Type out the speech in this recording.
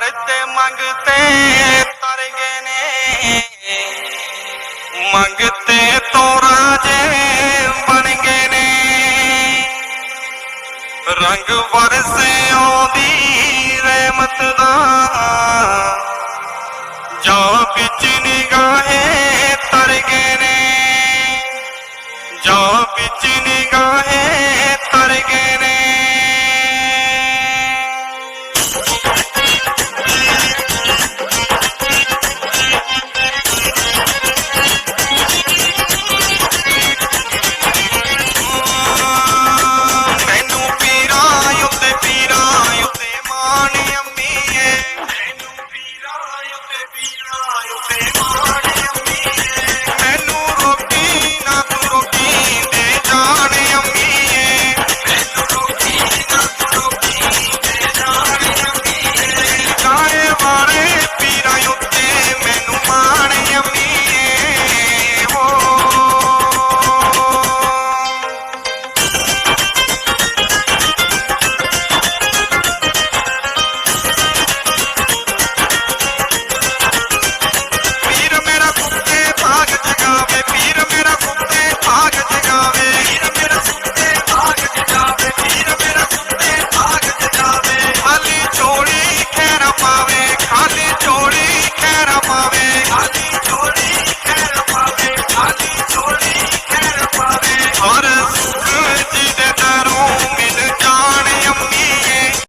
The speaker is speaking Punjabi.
ਤੇ ਮੰਗਤੇ ਤਰ ਗਏ ਨੇ। ਮੰਗਤੇ ਤੋਂ ਰਾਜੇ ਬਣ ਗਏ ਨੇ। ਰੰਗ ਵਰਸੇ ਦੀ ਰਹਿਮਤ ਦਾ। ਜਾ ਵਿੱਚ ਨਿਗਾਹੇ ਤਰ ਗਏ ਨੇ। ਜਾ ਵਿੱਚ ਨਿਗਾਹੇ